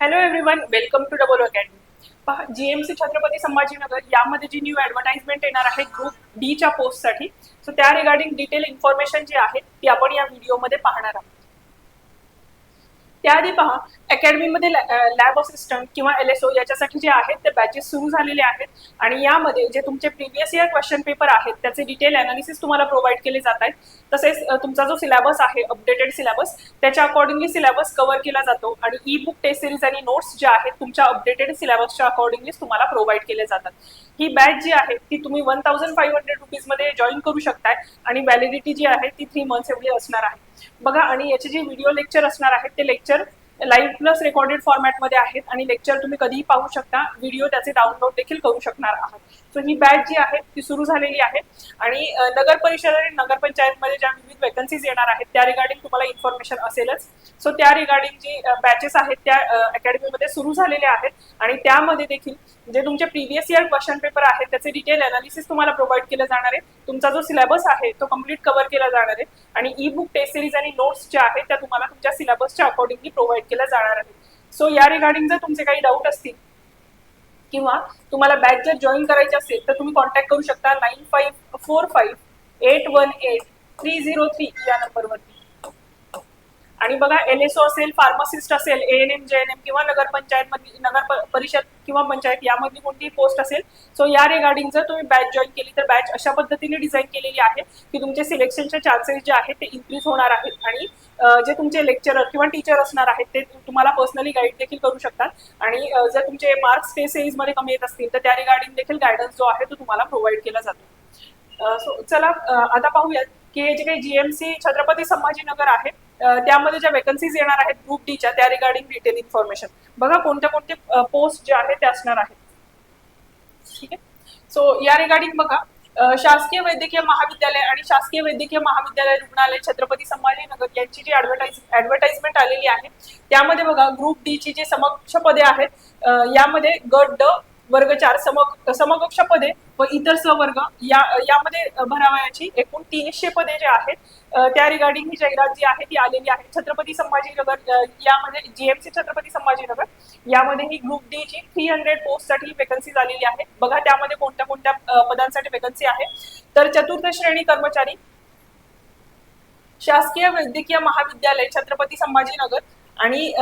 Hello everyone welcome to double academy पहा GMC Chhatrapati Sambhajinagar यामध्ये जी न्यू ऍडव्हर्टाइजमेंट येणार आहे ग्रुप डीच्या पोस्टसाठी सो त्या रिगार्डिंग डिटेल इन्फॉर्मेशन जी आहे ती आपण या व्हिडिओमध्ये पाहणार आहोत. त्याआधी पहा अकॅडमीमध्ये लॅब असिस्टंट किंवा एल एस ओ याच्यासाठी जे आहेत ते बॅचेस सुरू झालेले आहेत. आणि यामध्ये जे तुमचे प्रिव्हियस इयर क्वेश्चन पेपर आहेत त्याचे डिटेल अनालिसिस तुम्हाला प्रोव्हाइड केले जात आहेत. तसेच तुमचा जो सिलेबस आहे अपडेटेड सिलेबस त्याच्या अकॉर्डिंगली सिलेबस कव्हर केला जातो. आणि ई बुक टेस्ट सिरीज आणि नोट्स ज्या आहेत तुमच्या अपडेटेड सिलेबसच्या अकॉर्डिंगली तुम्हाला प्रोव्हाइड केले जातात. ही बॅच जी आहे ती तुम्ही वन थाउजंड फाईव्ह हंड्रेड रुपीजमध्ये जॉईन करू शकताय. आणि व्हॅलिडिटी जी आहे ती थ्री मंथ्स एवढी असणार आहे. बघा आणि याचे जे व्हिडिओ लेक्चर असणार आहेत ते लेक्चर लाईव्ह प्लस रेकॉर्डेड फॉर्मॅटमध्ये आहेत आणि लेक्चर तुम्ही कधीही पाहू शकता. व्हिडिओ त्याचे डाउनलोड देखील करू शकणार आहात. सो ही बॅच जी आहे ती सुरू झालेली आहे. आणि नगर परिषद आणि नगरपंचायतमध्ये ज्या विविध वेकन्सीज येणार आहेत त्या रिगार्डिंग तुम्हाला इन्फॉर्मेशन असेलच. सो त्या रिगार्डिंग जी बॅचेस आहेत त्या अकॅडमीमध्ये सुरू झालेल्या आहेत. आणि त्यामध्ये देखील जे तुमचे प्रिव्हियस इयर क्वेश्चन पेपर आहेत त्याचे डिटेल अनालिसिस तुम्हाला प्रोव्हाइड केलं जाणार आहे. तुमचा जो सिलेबस आहे तो कंप्लीट कव्हर केला जाणार आहे. आणि ई बुक टेस्ट सिरीज आणि नोट्स ज्या आहेत त्या तुम्हाला तुमच्या सिलेबसच्या अकॉर्डिंगली प्रोव्हाइड केला जाणार आहे. सो या रिगार्डिंग जर तुमचे काही डाऊट असतील किंवा तुम्हाला बॅच जर जॉईन करायची असेल तर तुम्ही कॉन्टॅक्ट करू शकता nine five four five eight one eight three zero three या नंबरवरती आणि बघा एल एस ओ असेल फार्मासिस्ट असेल A N M J N M किंवा नगरपंचायत नगर परिषद किंवा पंचायत यामधली कोणतीही पोस्ट असेल सो या रिगार्डिंग जर तुम्ही बॅच जॉईन केली तर बॅच अशा पद्धतीने डिझाईन केलेली आहे की तुमचे सिलेक्शनचे चान्सेस जे आहेत ते इन्क्रीज होणार आहेत. आणि जे तुमचे लेक्चरर किंवा टीचर असणार आहेत ते तुम्हाला पर्सनली गाईड देखील करू शकतात. आणि जर तुमचे मार्क्स टेस्ट सेरीजमध्ये कमी येत असतील तर त्या रिगार्डिंग देखील गायडन्स जो आहे तो तुम्हाला प्रोव्हाइड केला जातो. सो चला आता पाहूयात की हे जे काही जीएमसी छत्रपती संभाजीनगर आहे त्यामध्ये ज्या वेकन्सीज येणार आहेत ग्रुप डीच्या त्या रिगार्डिंग डिटेल इन्फॉर्मेशन बघा कोणत्या कोणते पोस्ट जे आहेत ते असणार आहेत. ठीक आहे? सो या रिगार्डिंग बघा शासकीय वैद्यकीय महाविद्यालय आणि शासकीय वैद्यकीय महाविद्यालय रुग्णालय छत्रपती संभाजीनगर यांची जी ऍडव्हर्टाइज ऍडव्हर्टाइजमेंट आलेली आहे त्यामध्ये बघा ग्रुप डी ची जी समक्ष पदे आहेत यामध्ये गट ड वर्ग चार समक समकक्ष पदे व इतर सवर्ग या यामध्ये भरावयाची एकूण तीनशे पदे जे आहेत त्या रिगार्डिंग ही जाहिरात जी आहे ती आलेली आहे. छत्रपती संभाजीनगर यामध्ये जीएमसी छत्रपती संभाजीनगर यामध्ये ही ग्रुप डी ची थ्री हंड्रेड पोस्टसाठी वेकन्सी झालेली आहे. बघा त्यामध्ये कोणत्या कोणत्या पदांसाठी वेकन्सी आहे. तर चतुर्थ श्रेणी कर्मचारी शासकीय वैद्यकीय महाविद्यालय छत्रपती संभाजीनगर आणि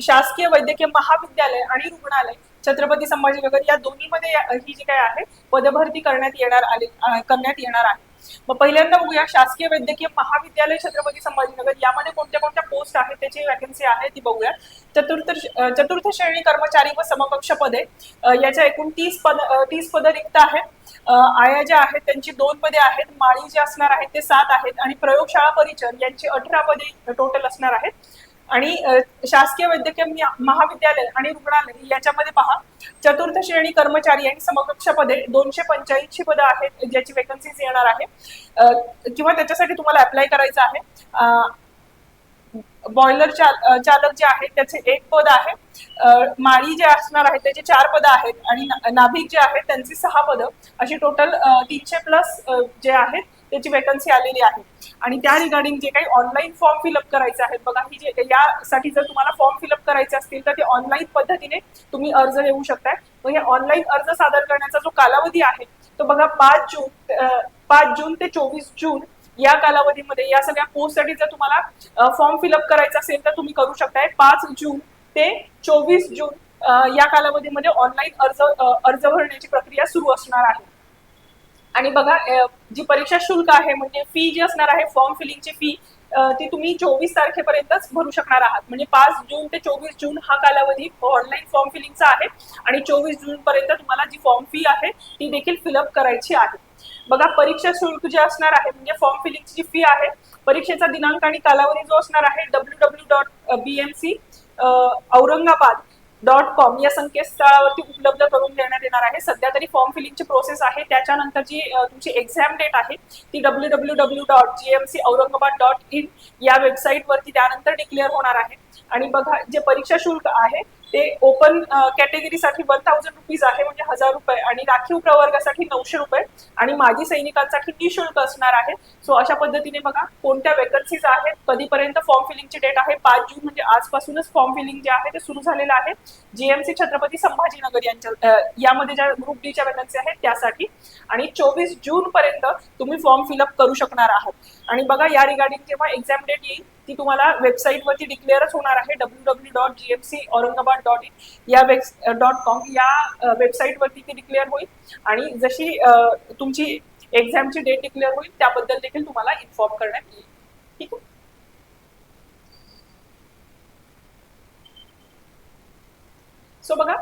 शासकीय वैद्यकीय महाविद्यालय आणि रुग्णालय छत्रपती संभाजीनगर या दोन्हीमध्ये ही जी काय आहे पदभरती करण्यात येणार आले करण्यात येणार आहे. मग पहिल्यांदा बघूया शासकीय वैद्यकीय महाविद्यालय छत्रपती संभाजीनगर यामध्ये कोणत्या कोणत्या पोस्ट आहेत त्याची वॅकन्सी आहे ती बघूया. चतुर्थ चतुर्थ श्रेणी कर्मचारी व समकक्ष पदे याच्या एकूण तीस पद तीस पदं रिक्त आहेत. आया ज्या आहेत त्यांची दोन पदे आहेत माळी जे असणार आहेत ते सात आहेत आणि प्रयोगशाळा परिचर यांची अठरा पदे टोटल असणार आहेत. आणि शासकीय वैद्यकीय महाविद्यालय आणि रुग्णालय याच्यामध्ये पहा चतुर्थ श्रेणी कर्मचारी आणि समकक्ष पदे दोनशे पंच्याऐंशी पदं आहेत ज्याची वेकन्सीज येणार आहे. किंवा त्याच्यासाठी तुम्हाला अप्लाय करायचं आहे. बॉयलर बॉयलर चालक जे आहेत त्याचे एक पद आहे. माळी जे असणार आहेत त्याचे चार पदं आहेत आणि नाभिक जे आहेत त्यांची सहा पदं. अशी टोटल तीनशे प्लस जे आहेत त्याची वेकन्सी आलेली आहे. आणि त्या रिगार्डिंग जे काही ऑनलाईन फॉर्म फिलअप करायचे आहेत बघा ही जे यासाठी जर तुम्हाला फॉर्म फिलअप करायचे असतील तर ते ऑनलाईन पद्धतीने तुम्ही अर्ज देऊ शकताय. मग हे ऑनलाईन अर्ज सादर करण्याचा जो कालावधी आहे तो बघा पाच जून पाच जून ते चोवीस जून या कालावधीमध्ये या सगळ्या पोस्टसाठी जर तुम्हाला फॉर्म फिलअप करायचा असेल तर तुम्ही करू शकताय. पाच जून ते चोवीस जून या कालावधीमध्ये ऑनलाईन अर्ज अर्ज भरण्याची प्रक्रिया सुरू असणार आहे. आणि बघा जी परीक्षा शुल्क आहे म्हणजे फी जी असणार आहे फॉर्म फिलिंगची फी ती तुम्ही चोवीस तारखेपर्यंतच भरू शकणार आहात. म्हणजे पाच जून ते चोवीस जून हा कालावधी ऑनलाईन फॉर्म फिलिंगचा आहे आणि चोवीस जून पर्यंत तुम्हाला जी फॉर्म फी आहे ती देखील फिलअप करायची आहे. बघा परीक्षा शुल्क जे असणार आहे म्हणजे फॉर्म फिलिंगची जी फी आहे परीक्षेचा दिनांक आणि कालावधी जो असणार आहे W W dot B M C Aurangabad. Dot com या संकेतस्थळावरती उपलब्ध करून देण्यात येणार आहे. सध्या तरी फॉर्म फिलिंगची प्रोसेस आहे. त्याच्यानंतर जी तुमची एक्झाम डेट आहे ती W W W dot G M C Aurangabad dot in या वेबसाईटवरती त्यानंतर डिक्लेअर होणार आहे. आणि बघा जे परीक्षा शुल्क आहे ते ओपन कॅटेगरीसाठी वन थाउजंड रुपीज आहे म्हणजे हजार रुपये. आणि राखीव प्रवर्गासाठी नऊशे रुपये. आणि माजी सैनिकांसाठी निशुल्क असणार आहे. सो अशा पद्धतीने बघा कोणत्या वेकन्सीज आहेत कधीपर्यंत फॉर्म फिलिंगची डेट आहे? पाच जून म्हणजे आजपासूनच फॉर्म फिलिंग जे आहे ते सुरू झालेलं आहे. जीएमसी छत्रपती संभाजीनगर यांच्या यामध्ये ज्या ग्रुप डीच्या वेकन्सी आहेत त्यासाठी. आणि चोवीस जून पर्यंत तुम्ही फॉर्म फिलअप करू शकणार आहात. आणि बघा या रिगार्डिंग जेव्हा एक्झाम डेट येईल ती तुम्हाला वेबसाईटवरती डिक्लेअरच होणार आहे. W W dot GMC Aurangabad dot in या वेब डॉट कॉम या वेबसाईटवरती ती डिक्लेअर होईल. आणि जशी तुमची एक्झामची डेट डिक्लेअर होईल त्याबद्दल देखील तुम्हाला इन्फॉर्म करण्यात येईल. ठीक आहे? सो बघा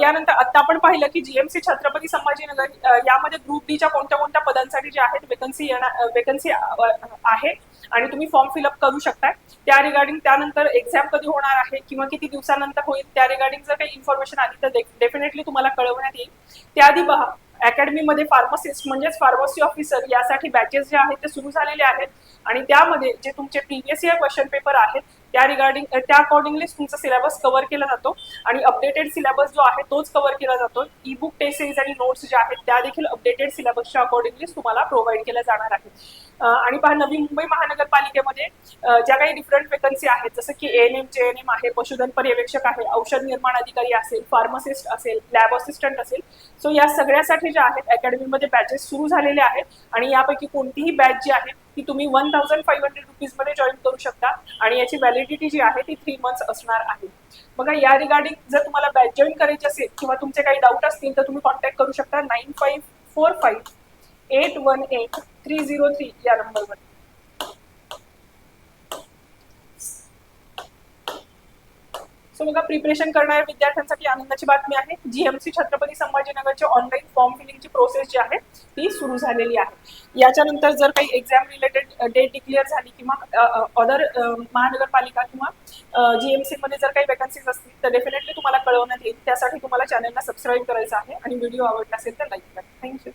यानंतर आता आपण पाहिलं की जीएमसी छत्रपती संभाजीनगर यामध्ये ग्रुप डीच्या कोणत्या कोणत्या पदांसाठी जे आहेत वेकन्सी येणार वेकन्सी आहे आणि तुम्ही फॉर्म फिलअप करू शकताय. त्या रिगार्डिंग त्यानंतर एक्झाम कधी होणार आहे किंवा किती दिवसानंतर होईल त्या रिगार्डिंग जर काही इन्फॉर्मेशन आली तर डेफिनेटली तुम्हाला कळवण्यात येईल. त्याआधी पहा अकॅडमीमध्ये फार्मसिस्ट म्हणजेच फार्मसी ऑफिसर यासाठी बॅचेस जे आहेत ते सुरू झालेले आहेत. आणि त्यामध्ये जे तुमचे प्रिव्हियस इयर क्वेश्चन पेपर आहेत त्या रिगार्डिंग त्या अकॉर्डिंगलीच तुमचा सिलेबस कव्हर केला जातो आणि अपडेटेड सिलेबस जो आहे तोच कव्हर केला जातो. ई बुक टेसेस आणि नोट्स जे आहेत त्या देखील अपडेटेड सिलेबसच्या अकॉर्डिंगलीच तुम्हाला प्रोव्हाइड केल्या जाणार आहेत. आणि पहा नवी मुंबई महानगरपालिकेमध्ये ज्या काही डिफरंट वेकन्सी आहेत जसं की N M J N M आहे पशुधन पर्यवेक्षक आहे औषध निर्माण अधिकारी असेल फार्मासिस्ट असेल लॅब असिस्टंट असेल सो या सगळ्यासाठी ज्या आहेत अकॅडमीमध्ये बॅचेस सुरू झालेले आहेत. आणि यापैकी कोणतीही बॅच जी आहे की तुम्ही वन थाउजंड फाईव्ह हंड्रेड रुपीजमध्ये जॉईन करू शकता. आणि याची व्हॅलिडिटी जी आहे ती थ्री मंथ्स असणार आहे. बघा या रिगार्डिंग जर तुम्हाला बॅच जॉईन करायची असेल किंवा तुमचे काही डाऊट असतील तर तुम्ही कॉन्टॅक्ट करू शकता nine five four five eight one eight three zero three या नंबरवर बघा प्रिपरेशन करणाऱ्या विद्यार्थ्यांसाठी आनंदाची बातमी आहे. जीएमसी छत्रपती संभाजीनगरची ऑनलाईन फॉर्म फिलिंगची प्रोसेस जी आहे ती सुरू झालेली आहे. याच्यानंतर जर काही एक्झाम रिलेटेड डेट डिक्लेअर झाली किंवा अदर महानगरपालिका किंवा जीएमसी मध्ये जर काही वेकन्सीज असतील तर डेफिनेटली तुम्हाला कळवण्यात येईल. त्यासाठी तुम्हाला चॅनलला सबस्क्राईब करायचं आहे आणि व्हिडिओ आवडला असेल तर लाईक करा. थँक्यू